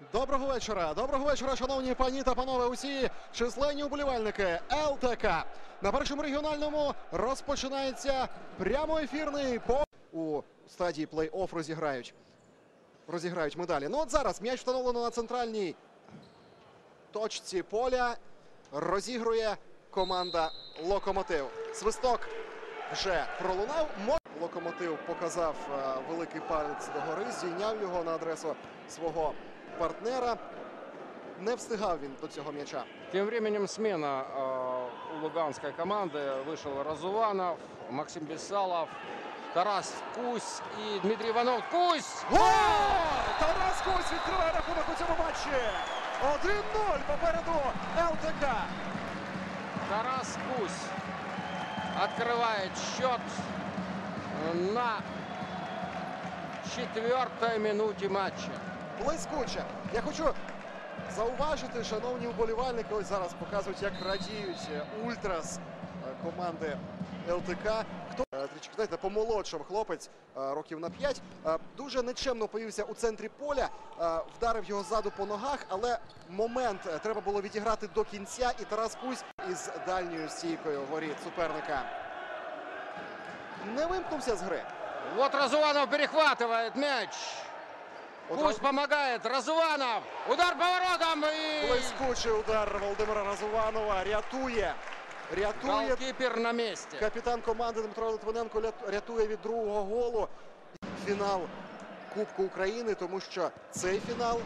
Доброго вечора. Доброго вечора, шановні пані та панове. Усі численні уболівальники ЛТК. На першому регіональному розпочинається прямоефірний по у стадії плей-офф розіграють. Розіграють медалі. Ну от зараз м'яч встановлено на центральній точці поля. Розігрує команда Локомотив. Свисток вже пролунав. Локомотив показав е, великий палець догори, здійняв його на адресу свого партнера. Не встигав він до цього м'яча. Тем временем смена э, у луганской команды. Вышел Разуванов, Максим Бесалов, Тарас Кусь и Дмитрий Иванов. Кусь! Гол! Тарас Кусь відкриває рахунок у цьому матчі. 1-0 попереду ЛТК. Тарас Кусь открывает счет на четвертой минуте матча. Блискуче. Я хочу зауважити, шановні вболівальники, ось зараз показують, як радіють е, ультрас е, команди ЛТК. Хто е, трішки, знаєте, помолодшав хлопець років на 5. е, Дуже нечемно появився у центрі поля, вдарив його ззаду по ногах, але момент треба було відіграти до кінця. І Тарас Кусь із дальньою стійкою воріт суперника не вимкнувся з гри. Вот Разуванов перехватывает мяч. Кусь помогает. Разуванов. Удар по воротам и Блискучий удар Володимира Разуванова рятує. Рятує голкипер на месте. капітан команди Дмитро Литвиненко рятує від другого голу. Фінал Кубку України, тому що цей фінал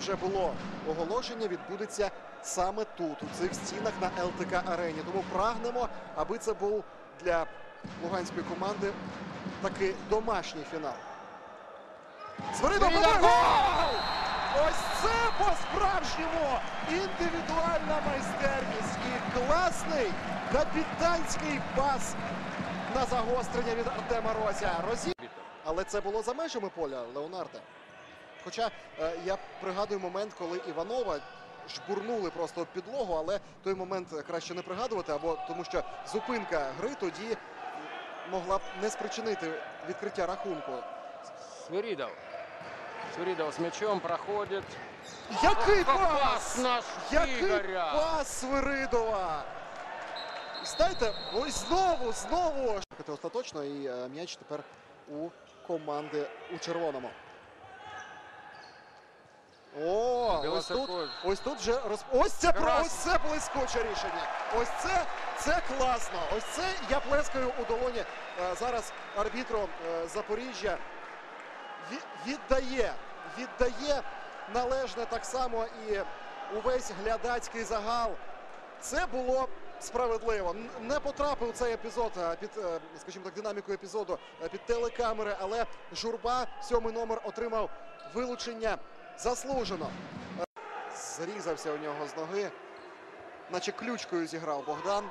вже було оголошення, відбудеться саме тут, у цих стінах на ЛТК арені. Тому прагнемо, аби це був для луганської команди такий домашній фінал. Свиридов! побив! Гол! Ось це по-справжньому індивідуальна майстерність і класний капітанський пас на загострення від Артема Рося. Розі... Але це було за межами поля Леонарда. Хоча е, я пригадую момент, коли Іванова жбурнули просто об підлогу, але той момент краще не пригадувати, або тому що зупинка гри тоді могла б не спричинити відкриття рахунку. Свиридов. Свиридов с мячом проходит. Який Ох, пас! пас наш Який Ігоря! пас Свиридова! Знаєте, ось знову, знову. Це остаточно і е, м'яч тепер у команди у червоному. О, ось тут, ось тут вже роз... ось це про Крас- ось це блискуче рішення. Ось це це класно. Ось це я плескаю у долоні е, зараз арбітру е, Запоріжжя. Ві- віддає, віддає належне так само і увесь глядацький загал. Це було справедливо. Не потрапив цей епізод е, під, е, скажімо так, динаміку епізоду е, під телекамери, але журба, сьомий номер, отримав вилучення заслужено. Зрізався у нього з ноги, наче ключкою зіграв Богдан.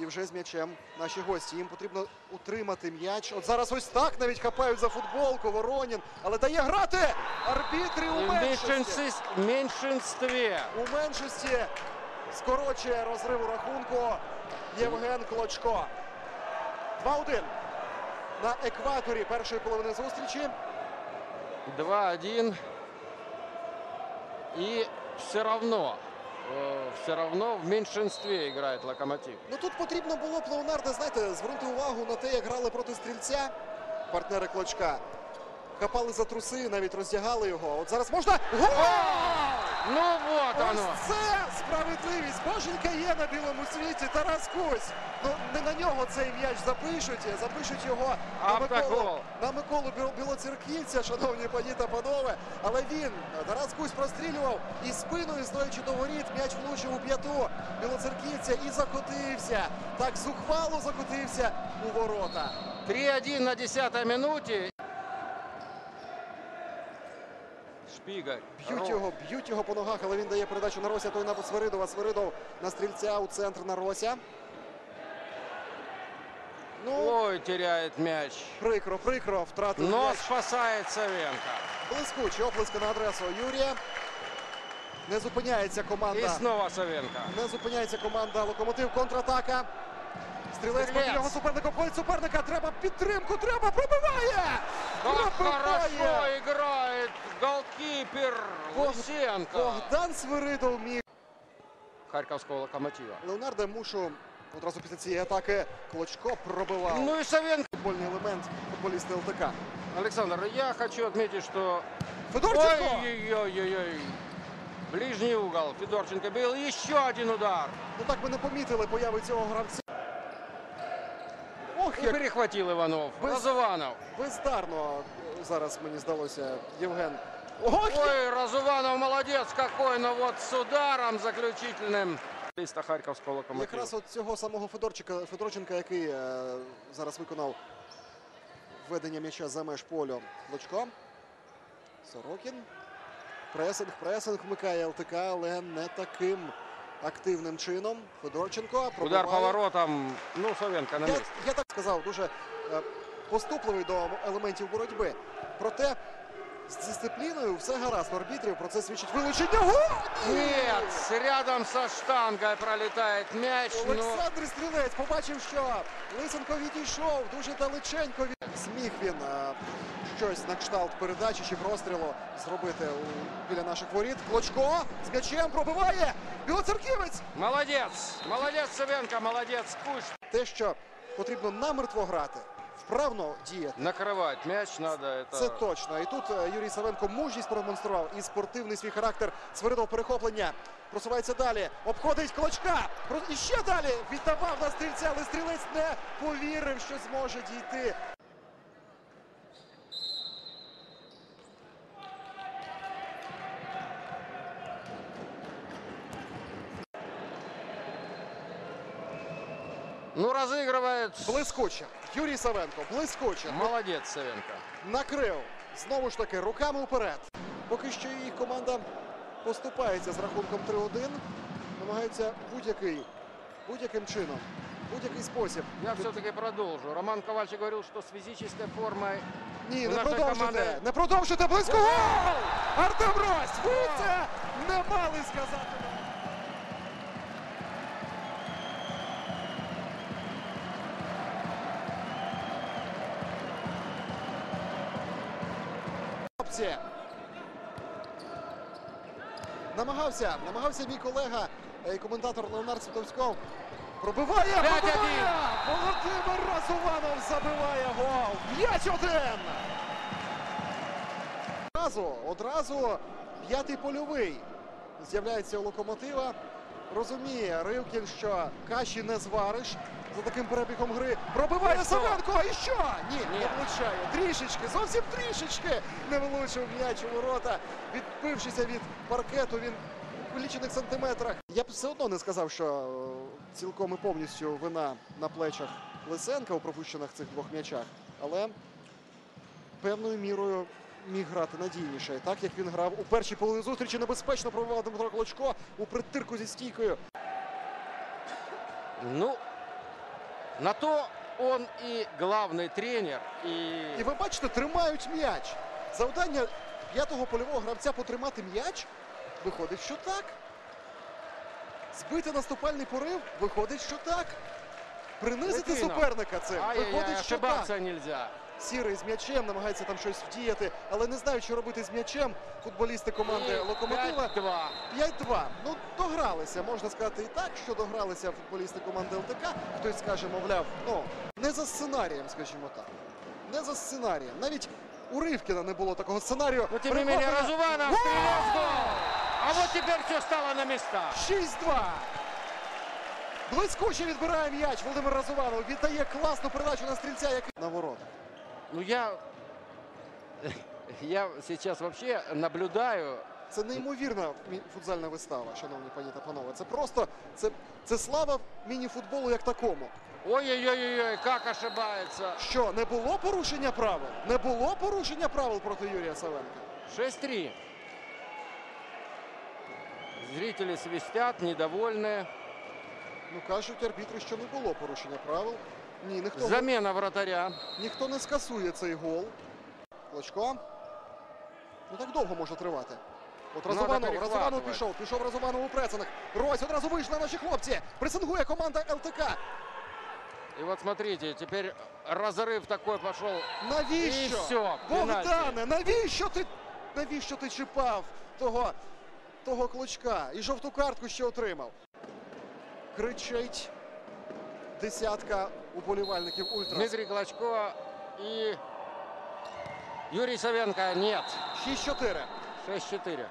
І вже з м'ячем наші гості. Їм потрібно утримати м'яч. От зараз ось так навіть хапають за футболку Воронін. Але дає грати! Арбітри у в меншості. меньшинстве. У меншості скорочує розриву рахунку Євген Клочко. 2-1 на екваторі першої половини зустрічі. 2-1. И все равно, э, все равно в меньшинстве играет Локомотив. Ну тут потрібно було б Леонардо, знаєте, звернути увагу на те, як грали проти стрільця партнери Клочка. Хапали за труси, навіть роздягали його. От зараз можна. Гол! Ну вот оно. Це справедливість. Боженька є на білому світі. Тарас Кусь. Ну не на нього цей м'яч запишуть, запишуть його на Миколу, на Миколу Білоцерківця, шановні пані та панове. Але він, Тарас Кусь, прострілював і спиною, стоячи до воріт, м'яч влучив у п'яту Білоцерківця і закотився. Так зухвало закотився у ворота. 3-1 на 10 минуте. Шпигаль. Б'ють його, б'ють його по ногах, але він дає передачу на Рося, той на Свиридова. Свиридов на стрільця у центр на Рося. Ну, Ой, теряет мяч. прикро, прикро втратив Но м'яч. спасает Савенко. Блискучі оплески на адресу Юрія. Не зупиняється И команда. снова Савенко. Не зупиняється команда Локомотив. Контратака. Стрілець нього суперника. Обходить суперника. Треба підтримку. Треба пробиває. Пробиває. хорошо играет голкипер Бог- Лысенко Богдан Свиридов міг. Харьковского локомотива. Леонарда Мушу одразу після цієї атаки Клочко пробивав. Ну и Савенко. Футбольний елемент футболіста ЛТК. Александр, я хочу отметить, что... Федорченко! Ой-ой-ой-ой. Ближний угол. Федорченко бил. Еще один удар. Ну так ми не помітили появи цього гравця. Ох, И як перехватил Иванов. Без- Разуванов. бездарно зараз мені здалося Євген. Ох, Ой, Разуванов молодец какой, но вот с ударом заключительным. Листа Харьковского локомотива. Якраз от цього самого Федорчика, Федорченка, який е, зараз виконав введення м'яча за меж полю Клочко. Сорокін. Пресинг, пресинг вмикає ЛТК, але не таким активним чином. Федорченко Удар пробиває. поворотом. Ну, Савенко на Я, я так сказав, дуже е, поступливий до елементів боротьби. Проте з дисципліною все гаразд арбітрів. Про це свідчить вилучення. Гол! Нет, рядом со штангой пролетает мяч. но Олександр Стрілець побачив, що Лисенко відійшов дуже далеченько. від- Зміг він е, щось на кшталт передачі чи прострілу зробити у, біля наших воріт. Клочко з м'ячем пробиває. Білоцерківець. Молодец, молодец Савенко, молодец Куш. Те, що потрібно намертво грати, вправно діяти. Накрывать мяч. Это... Це точно. І тут е, Юрій Савенко мужність продемонстрував і спортивний свій характер. Свиридов перехоплення. Просувається далі. Обходить Клочка. І ще далі віддавав на стрільця, але стрілець не повірив, що зможе дійти. Ну, разыгрывает. Блискуче. Юрій Савенко. Блискуче. Молодец Савенко. Накрив. Знову ж таки, руками вперед. Поки що їх команда поступається з рахунком 3-1. Намагаються будь-який, будь-яким чином, будь-який спосіб. Я все-таки продолжу. Роман Ковальчик говорил, что с физической формой Ні, не продовжуйте! команди- Не продовжуйте близько! Гол! Артем Рось! Ви це не мали сказати! Намагався, намагався мій колега е, коментатор Леонард Світовськов. Пробиває! пробиває! Володимир Разуванов забиває гол! 5-1! Одразу, одразу п'ятий польовий з'являється у локомотива. Розуміє Ривкін, що каші не звариш за таким перебігом гри. Пробиває? Савенко. І що? Ні, Ні, не влучає. Трішечки, зовсім трішечки не влучив м'яч у ворота. Відбившися від паркету, він у лічених сантиметрах. Я б все одно не сказав, що е, цілком і повністю вина на плечах Лисенка у пропущених цих двох м'ячах. Але певною мірою міг грати надійніше. Так як він грав у першій половині зустрічі, небезпечно пробивав Дмитро Клочко у притирку зі стійкою. Ну, на то он і главний тренер. І І ви бачите, тримають м'яч. Завдання п'ятого польового гравця потримати м'яч виходить, що так. Збити наступальний порив виходить, що так. Принизити Литвинов. суперника це. Ай-яй-яй, виходить, що так. ошибаться нельзя. Сірий з м'ячем намагається там щось вдіяти, але не знають, що робити з м'ячем. Футболісти команди Локомотива 5-2. 5-2. Ну, догралися, можна сказати і так, що догралися футболісти команди ЛТК. Хтось скаже, мовляв, ну, не за сценарієм, скажімо так. Не за сценарієм. Навіть у Ривкіна не було такого сценарію. Но тем не менее Разуванов Гол! гол. А вот теперь все стало на места. 6-2. Блискуче відбирає м'яч. Володимир Разуванов віддає класну передачу на стрільця, який на ворота. Ну я, я сейчас вообще наблюдаю. Це неймовірна футзальна вистава, шановні пані та панове. Це просто це, це слава міні-футболу як такому. Ой-ой-ой, как ошибается. Що не було порушення правил? Не було порушення правил проти Юрія Савенка. 6-3. Зрители свистят, недовольны. Ну кажуть арбітри, що не було порушення правил. Ні, ніхто, Замена вратаря. ніхто не скасує цей гол. Клочко. Ну так довго може тривати. От Надо Разуванов, пішов, пішов Разуванов у пресинг. Рось одразу вийшли наші хлопці. Пресингує команда ЛТК. И вот смотрите, теперь разрыв такой пошел. Навіщо? І всьо, Богдане, пенальті. навіщо ти навіщо ти чіпав того, того клочка? І жовту картку ще отримав. Кричить десятка уболівальників Ультрас. Дмитрий Клочко и Юрий Савенко нет. 6-4. 6-4.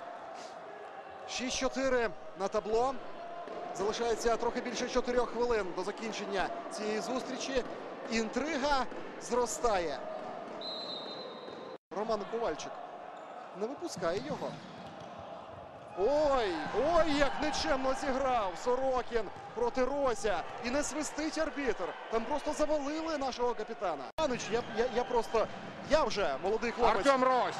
6-4 на табло. Залишається трохи більше 4 хвилин до закінчення цієї зустрічі. Інтрига зростає. Роман Ковальчик не випускає його. Ой, ой, як нечемно зіграв Сорокін проти Рося. І не свистить арбітр. Там просто завалили нашого капітана. Панич, я, я, я просто. Я вже молодий хлопець. Артем Рось.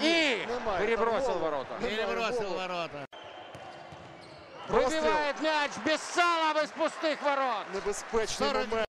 Немає. перебросил ворота. Голу. ворота. Выбивает мяч Бессалов из пустых ворот. Небезпечний 40 момент.